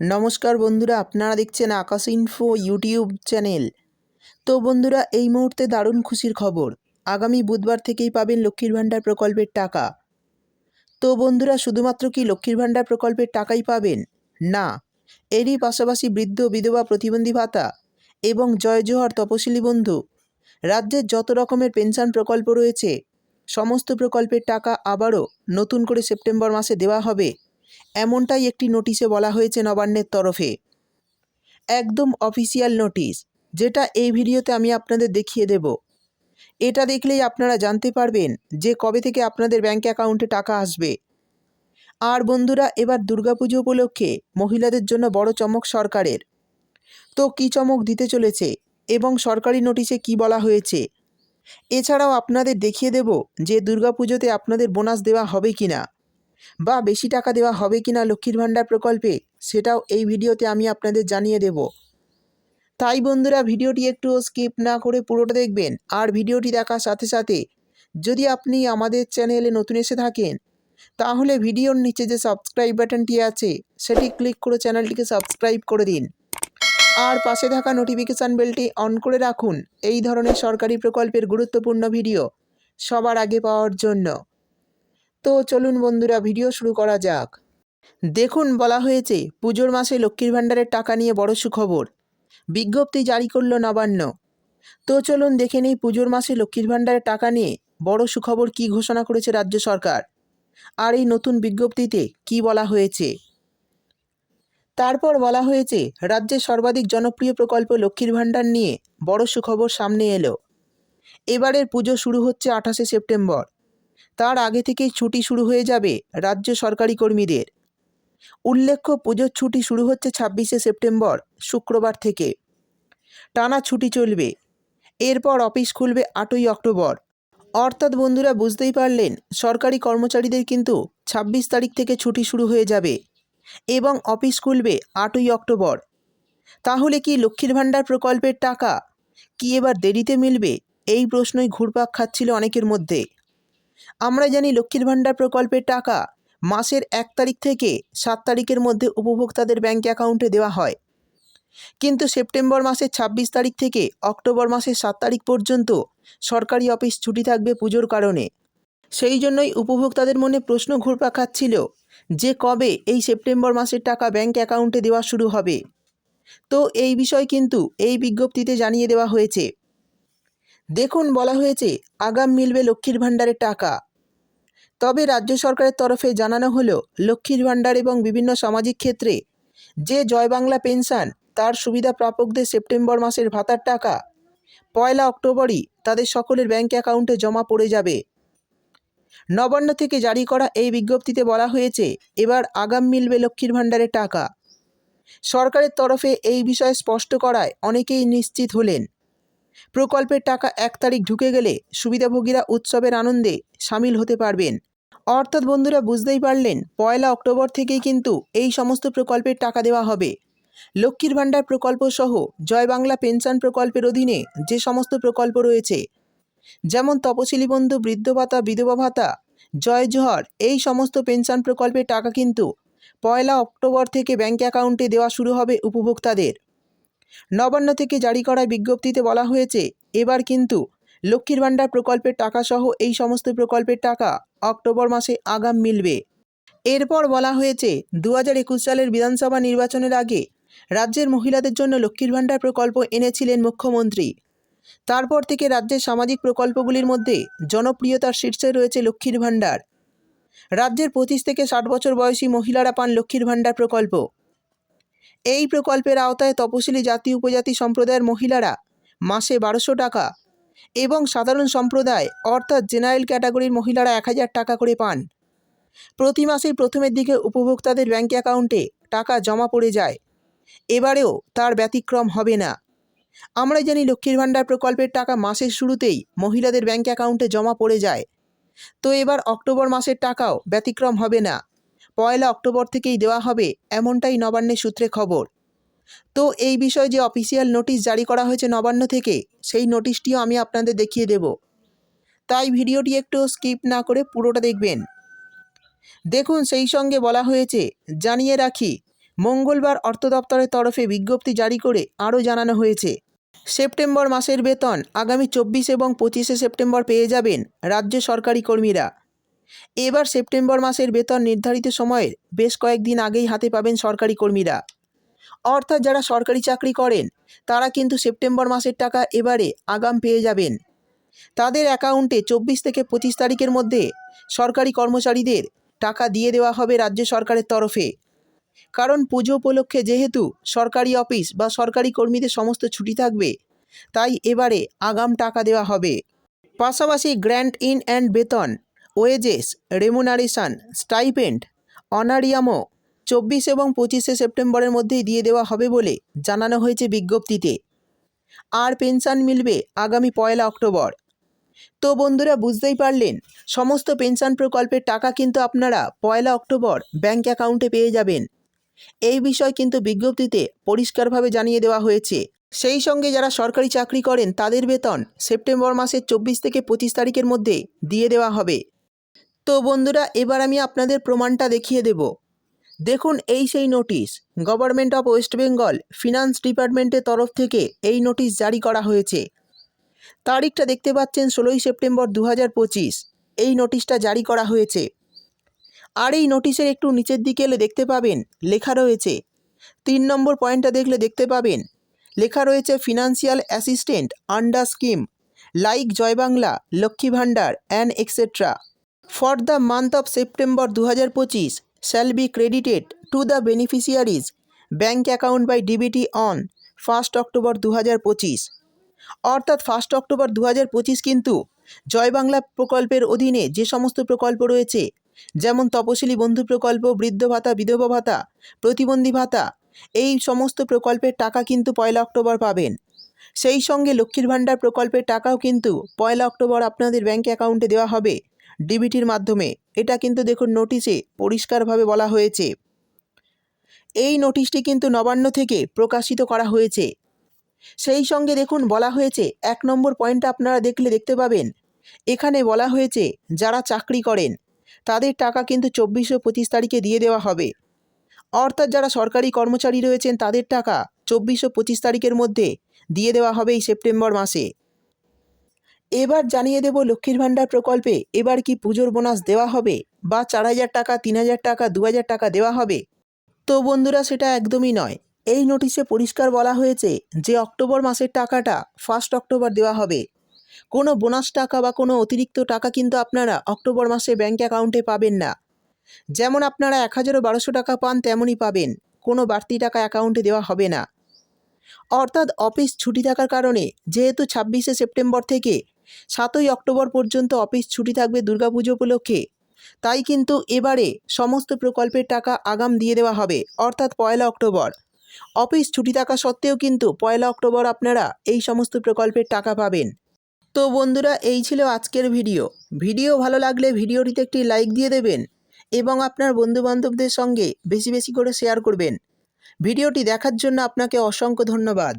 নমস্কার বন্ধুরা, আপনারা দেখছেন আকাশ ইনফো ইউটিউব চ্যানেল তো বন্ধুরা, এই মুহূর্তে দারুণ খুশির খবর। আগামী বুধবার থেকেই পাবেন লক্ষ্মীর ভাণ্ডার প্রকল্পের টাকা। তো বন্ধুরা, শুধুমাত্র কি লক্ষ্মীর ভাণ্ডার প্রকল্পের টাকাই পাবেন? না, এরই পাশাপাশি বৃদ্ধ, বিধবা প্রতিবন্ধী ভাতা এবং জয় জোহর তপশিলি বন্ধু। রাজ্যের যত রকমের পেনশন প্রকল্প রয়েছে, সমস্ত প্রকল্পের টাকা আবারও নতুন করে সেপ্টেম্বর মাসে দেওয়া হবে। এমনটাই একটি নোটিশে বলা হয়েছে নবান্নের তরফে। একদম অফিসিয়াল নোটিশ, যেটা এই ভিডিওতে আমি আপনাদের দেখিয়ে দেব। এটা দেখলেই আপনারা জানতে পারবেন যে কবে থেকে আপনাদের ব্যাঙ্ক অ্যাকাউন্টে টাকা আসবে। আর বন্ধুরা, এবার দুর্গাপুজো উপলক্ষে মহিলাদের জন্য বড় চমক সরকারের। তো কী চমক দিতে চলেছে এবং সরকারি নোটিশে কি বলা হয়েছে? এছাড়াও আপনাদের দেখিয়ে দেব যে দুর্গাপুজোতে আপনাদের বোনাস দেওয়া হবে কি না বা বেশি টাকা দেওয়া হবে কি না লক্ষ্মীর ভাণ্ডার প্রকল্পে, সেটাও এই ভিডিওতে আমি আপনাদের জানিয়ে দেব। তাই বন্ধুরা, ভিডিওটি একটু স্কিপ না করে পুরোটা দেখবেন আর ভিডিওটি দেখার সাথে সাথে যদি আপনি আমাদের চ্যানেলে নতুন এসে থাকেন, তাহলে ভিডিওর নিচে যে সাবস্ক্রাইব বাটনটি আছে, সেটি ক্লিক করে চ্যানেলটিকে সাবস্ক্রাইব করে দিন। আর পাশে থাকা নোটিফিকেশান বেলটি অন করে রাখুন, এই ধরনের সরকারি প্রকল্পের গুরুত্বপূর্ণ ভিডিও সবার আগে পাওয়ার জন্য। তো চলুন বন্ধুরা, ভিডিও শুরু করা যাক। দেখুন, বলা হয়েছে, পুজোর মাসে লক্ষ্মীর ভাণ্ডারের টাকা নিয়ে বড় সুখবর। বিজ্ঞপ্তি জারি করল নবান্ন। তো চলুন দেখে নেই, পুজোর মাসে লক্ষ্মীর ভাণ্ডারের টাকা নিয়ে বড় সুখবর কি ঘোষণা করেছে রাজ্য সরকার। আর এই নতুন বিজ্ঞপ্তিতে কি বলা হয়েছে? তারপর বলা হয়েছে রাজ্যের সর্বাধিক জনপ্রিয় প্রকল্প লক্ষ্মীর ভাণ্ডার নিয়ে বড় সুখবর সামনে এলো। এবারের পুজো শুরু হচ্ছে আঠাশে সেপ্টেম্বর। তার আগে থেকেই ছুটি শুরু হয়ে যাবে রাজ্য সরকারি কর্মীদের। উল্লেখ্য, পুজোর ছুটি শুরু হচ্ছে ছাব্বিশে সেপ্টেম্বর, শুক্রবার থেকে। টানা ছুটি চলবে। এরপর অফিস খুলবে আটই অক্টোবর। অর্থাৎ বন্ধুরা, বুঝতেই পারলেন, সরকারি কর্মচারীদের কিন্তু ছাব্বিশ তারিখ থেকে ছুটি শুরু হয়ে যাবে এবং অফিস খুলবে আটই অক্টোবর। তাহলে কি লক্ষ্মীর ভাণ্ডার প্রকল্পের টাকা কি এবার দেরিতে মিলবে? এই প্রশ্নই ঘুরপাক খাচ্ছিল অনেকের মধ্যে। আমরা জানি লক্ষ্মীর ভাণ্ডার প্রকল্পের টাকা মাসের এক তারিখ থেকে সাত তারিখের মধ্যে উপভোক্তাদের ব্যাঙ্ক অ্যাকাউন্টে দেওয়া হয়। কিন্তু সেপ্টেম্বর মাসের ছাব্বিশ তারিখ থেকে অক্টোবর মাসের সাত তারিখ পর্যন্ত সরকারি অফিস ছুটি থাকবে পুজোর কারণে। সেই জন্যই উপভোক্তাদের মনে প্রশ্ন ঘুরপাক খাচ্ছিল যে কবে এই সেপ্টেম্বর মাসের টাকা ব্যাঙ্ক অ্যাকাউন্টে দেওয়া শুরু হবে। তো এই বিষয় কিন্তু এই বিজ্ঞপ্তিতে জানিয়ে দেওয়া হয়েছে। দেখুন বলা হয়েছে, আগাম মিলবে লক্ষ্মীর ভাণ্ডারের টাকা। তবে রাজ্য সরকারের তরফে জানানো হলো, লক্ষ্মীর ভাণ্ডার এবং বিভিন্ন সামাজিক ক্ষেত্রে যে জয় বাংলা পেনশন, তার সুবিধা প্রাপকদের সেপ্টেম্বর মাসের ভাতার টাকা। পয়লা অক্টোবরই তাদের সকলের ব্যাঙ্ক অ্যাকাউন্টে জমা পড়ে যাবে। নবান্ন থেকে জারি করা এই বিজ্ঞপ্তিতে বলা হয়েছে, এবার আগাম মিলবে লক্ষ্মীর ভাণ্ডারের টাকা। সরকারের তরফে এই বিষয়ে স্পষ্ট করায় অনেকেই নিশ্চিত হলেন। প্রকল্পের টাকা এক তারিখ ঢুকে গেলে সুবিধাভোগীরা উৎসবের আনন্দে সামিল হতে পারবেন। অর্থাৎ বন্ধুরা বুঝতেই পারলেন, পয়লা অক্টোবর থেকেই কিন্তু এই সমস্ত প্রকল্পের টাকা দেওয়া হবে। লক্ষ্মীর ভাণ্ডার প্রকল্প সহ জয় বাংলা পেনশন প্রকল্পের অধীনে যে সমস্ত প্রকল্প রয়েছে, যেমন তপশিলি বন্ধু, বৃদ্ধ ভাতা, বিধবা ভাতা, জয় জোহর, এই সমস্ত পেনশন প্রকল্পের টাকা কিন্তু পয়লা অক্টোবর থেকে ব্যাঙ্ক অ্যাকাউন্টে দেওয়া শুরু হবে উপভোক্তাদের। নবান্ন থেকে জারি করা বিজ্ঞপ্তিতে বলা হয়েছে, এবার কিন্তু লক্ষ্মীর ভাণ্ডার প্রকল্পের টাকা সহ এই সমস্ত প্রকল্পের টাকা অক্টোবর মাসে আগাম মিলবে। এরপর বলা হয়েছে দু হাজার একুশ সালের বিধানসভা নির্বাচনের আগে রাজ্যের মহিলাদের জন্য লক্ষ্মীর ভাণ্ডার প্রকল্প এনেছিলেন মুখ্যমন্ত্রী। তারপর থেকে রাজ্যের সামাজিক প্রকল্পগুলির মধ্যে জনপ্রিয়তার শীর্ষে রয়েছে লক্ষ্মীর ভাণ্ডার। রাজ্যের পঁচিশ থেকে ষাট বছর বয়সী মহিলারা পান লক্ষ্মীর ভাণ্ডার প্রকল্প। এই প্রকল্পের আওতায় তপশিলি জাতি, উপজাতি সম্প্রদায়ের মহিলারা মাসে বারোশো টাকা এবং সাধারণ সম্প্রদায়, অর্থাৎ জেনারেল ক্যাটাগরির মহিলারা এক হাজার টাকা করে পান। প্রতি মাসেই প্রথমের দিকে উপভোক্তাদের ব্যাঙ্ক অ্যাকাউন্টে টাকা জমা পড়ে যায়। এবারেও তার ব্যতিক্রম হবে না। আমরা জানি লক্ষ্মীর ভাণ্ডার প্রকল্পের টাকা মাসের শুরুতেই মহিলাদের ব্যাঙ্ক অ্যাকাউন্টে জমা পড়ে যায়। তো এবার অক্টোবর মাসের টাকাও ব্যতিক্রম হবে না। পয়লা অক্টোবর থেকেই দেওয়া হবে, এমনটাই নবান্নের সূত্রে খবর। তো এই বিষয়ে যে অফিসিয়াল নোটিশ জারি করা হয়েছে নবান্ন থেকে, সেই নোটিশটিও আমি আপনাদের দেখিয়ে দেব। তাই ভিডিওটি একটু স্কিপ না করে পুরোটা দেখবেন। দেখুন, সেই সঙ্গে বলা হয়েছে, জানিয়ে রাখি, মঙ্গলবার অর্থ দপ্তরের তরফে বিজ্ঞপ্তি জারি করে আরও জানানো হয়েছে, সেপ্টেম্বর মাসের বেতন আগামী চব্বিশ এবং পঁচিশে সেপ্টেম্বর পেয়ে যাবেন রাজ্য সরকারি কর্মীরা। এবার সেপ্টেম্বর মাসের বেতন নির্ধারিত সময়ের বেশ কয়েকদিন আগেই হাতে পাবেন সরকারি কর্মীরা। অর্থাৎ যারা সরকারি চাকরি করেন, তারা কিন্তু সেপ্টেম্বর মাসের টাকা এবারে আগাম পেয়ে যাবেন। তাদের অ্যাকাউন্টে চব্বিশ থেকে পঁচিশ তারিখের মধ্যে সরকারি কর্মচারীদের টাকা দিয়ে দেওয়া হবে রাজ্য সরকারের তরফে। কারণ পুজো উপলক্ষে যেহেতু সরকারি অফিস বা সরকারি কর্মীদের সমস্ত ছুটি থাকবে, তাই এবারে আগাম টাকা দেওয়া হবে। পাশাপাশি গ্র্যান্ড ইন অ্যান্ড বেতন ওয়েজেস রেমুনারেশন স্টাইপেন্ড অনারিয়ামও চব্বিশ এবং পঁচিশে সেপ্টেম্বরের মধ্যেই দিয়ে দেওয়া হবে বলে জানানো হয়েছে বিজ্ঞপ্তিতে। আর পেনশন মিলবে আগামী পয়লা অক্টোবর। তো বন্ধুরা, বুঝতেই পারলেন, সমস্ত পেনশন প্রকল্পের টাকা কিন্তু আপনারা পয়লা অক্টোবর ব্যাংক অ্যাকাউন্টে পেয়ে যাবেন। এই বিষয় কিন্তু বিজ্ঞপ্তিতে পরিষ্কারভাবে জানিয়ে দেওয়া হয়েছে। সেই সঙ্গে যারা সরকারি চাকরি করেন, তাদের বেতন সেপ্টেম্বর মাসের চব্বিশ থেকে পঁচিশ তারিখের মধ্যে দিয়ে দেওয়া হবে। তো বন্ধুরা, এবার আমি আপনাদের প্রমাণটা দেখিয়ে দেব। দেখুন, এই সেই notice. Government of West Bengal finance ডিপার্টমেন্টের তরফ থেকে এই নোটিশ জারি করা হয়েছে। তারিখটা দেখতে পাচ্ছেন ষোলোই সেপ্টেম্বর দু হাজার পঁচিশ। এই নোটিশটা জারি করা হয়েছে। আর এই নোটিশের একটু নিচের দিকে এলে দেখতে পাবেন, লেখা রয়েছে। তিন নম্বর পয়েন্টটা দেখলে দেখতে পাবেন, লেখা রয়েছে financial assistant under scheme like Joy Bangla Lakshmi Bhandar and etcetera for the month of September দু হাজার পঁচিশ shall be credited to the beneficiaries bank account by DBT on first October দু হাজার পঁচিশ অর্থাৎ ফার্স্ট অক্টোবর দু হাজার পঁচিশ কিন্তু জয় বাংলা প্রকল্পের অধীনে যে সমস্ত প্রকল্প রয়েছে, যেমন তপশিলি বন্ধু প্রকল্প, বৃদ্ধ ভাতা, বিধবা ভাতা, প্রতিবন্ধী ভাতা, এই সমস্ত প্রকল্পের টাকা কিন্তু পয়লা অক্টোবর পাবেন। সেই সঙ্গে লক্ষ্মীর ভাণ্ডার প্রকল্পের টাকাও কিন্তু পয়লা অক্টোবর আপনাদের ব্যাঙ্ক অ্যাকাউন্টে দেওয়া হবে। ডিবিটির মাধ্যমে। এটা কিন্তু দেখুন নোটিশে পরিষ্কারভাবে বলা হয়েছে। এই নোটিশটি কিন্তু নবান্ন থেকে প্রকাশিত করা হয়েছে। সেই সঙ্গে দেখুন বলা হয়েছে, এক নম্বর পয়েন্টটা আপনারা দেখলে দেখতে পাবেন। এখানে বলা হয়েছে, যারা চাকরি করেন, তাদের টাকা কিন্তু চব্বিশ ও পঁচিশ তারিখে দিয়ে দেওয়া হবে। অর্থাৎ যারা সরকারি কর্মচারী রয়েছেন, তাদের টাকা চব্বিশশো পঁচিশ তারিখের মধ্যে দিয়ে দেওয়া হবে এই সেপ্টেম্বর মাসে। এবার জানিয়ে দেব লক্ষ্মীর ভাণ্ডার প্রকল্পে এবার কি পুজোর বোনাস দেওয়া হবে বা চার হাজার টাকা, তিন হাজার টাকা, দু হাজার টাকা দেওয়া হবে? তো বন্ধুরা, সেটা একদমই নয়। এই নোটিশে পরিষ্কার বলা হয়েছে যে অক্টোবর মাসের টাকাটা ফার্স্ট অক্টোবর দেওয়া হবে। কোনো বোনাস টাকা বা কোনো অতিরিক্ত টাকা কিন্তু আপনারা অক্টোবর মাসে ব্যাঙ্ক অ্যাকাউন্টে পাবেন না। যেমন আপনারা এক হাজারও বারোশো টাকা পান, তেমনই পাবেন। কোনো বাড়তি টাকা অ্যাকাউন্টে দেওয়া হবে না। অর্থাৎ অফিস ছুটি থাকার কারণে যেহেতু ছাব্বিশে সেপ্টেম্বর থেকে সাতই অক্টোবর পর্যন্ত অফিস ছুটি থাকবে দুর্গাপুজো উপলক্ষে। তাই কিন্তু এবারে সমস্ত প্রকল্পের টাকা আগাম দিয়ে দেওয়া হবে, অর্থাৎ পয়লা অক্টোবর। অফিস ছুটি থাকা সত্ত্বেও কিন্তু পয়লা অক্টোবর আপনারা এই সমস্ত প্রকল্পের টাকা পাবেন। তো বন্ধুরা, এই ছিল আজকের ভিডিও। ভিডিও ভালো লাগলে ভিডিওটিতে একটি লাইক দিয়ে দেবেন এবং আপনার বন্ধুবান্ধবদের সঙ্গে বেশি বেশি করে শেয়ার করবেন। ভিডিওটি দেখার জন্য আপনাকে অসংখ্য ধন্যবাদ।